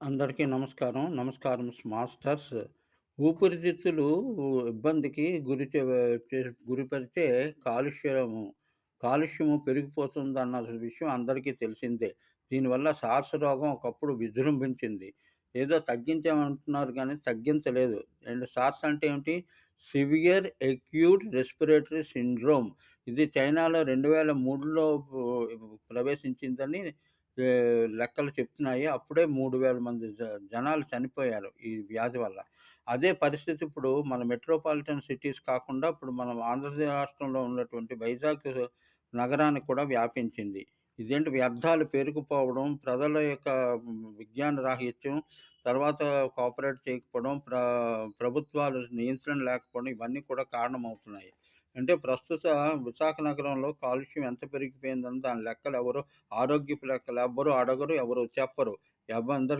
అందరికీ నమస్కారం. నమస్కారం మాస్టర్స్. ఊపిరితిత్తులు ఇబ్బందికి గురి చే గురిపరిచే కాలుష్యము కాలుష్యము పెరిగిపోతుందన్న విషయం అందరికీ తెలిసిందే. దీనివల్ల సార్స్ రోగం ఒకప్పుడు విజృంభించింది. ఏదో తగ్గించామంటున్నారు కానీ తగ్గించలేదు. అండ్ సార్స్ అంటే ఏమిటి? Severe acute respiratory syndrome. ఇది చైనాలో 2003లో ప్రవేశించిందని లెక్కలు చెప్తున్నాయి. అప్పుడే మూడు వేల మంది జ జనాలు చనిపోయారు ఈ వ్యాధి వల్ల. అదే పరిస్థితి ఇప్పుడు మన మెట్రోపాలిటన్ సిటీస్ కాకుండా ఇప్పుడు మనం ఆంధ్ర రాష్ట్రంలో ఉన్నటువంటి వైజాగ్ నగరానికి కూడా వ్యాపించింది. ఇదేంటి వ్యర్థాలు పేరుకుపోవడం, ప్రజల యొక్క విజ్ఞాన రాహిత్యం, తర్వాత కోఆపరేట్ చేయకపోవడం, ప్ర ప్రభుత్వాలు నియంత్రణ లేకపోవడం ఇవన్నీ కూడా కారణమవుతున్నాయి. అంటే ప్రస్తుత విశాఖ నగరంలో కాలుష్యం ఎంత పెరిగిపోయిందని దాని లెక్కలు ఎవరు ఆరోగ్యపు లెక్కలు ఎవ్వరు అడగరు, ఎవరు చెప్పరు. ఎవరందరికీ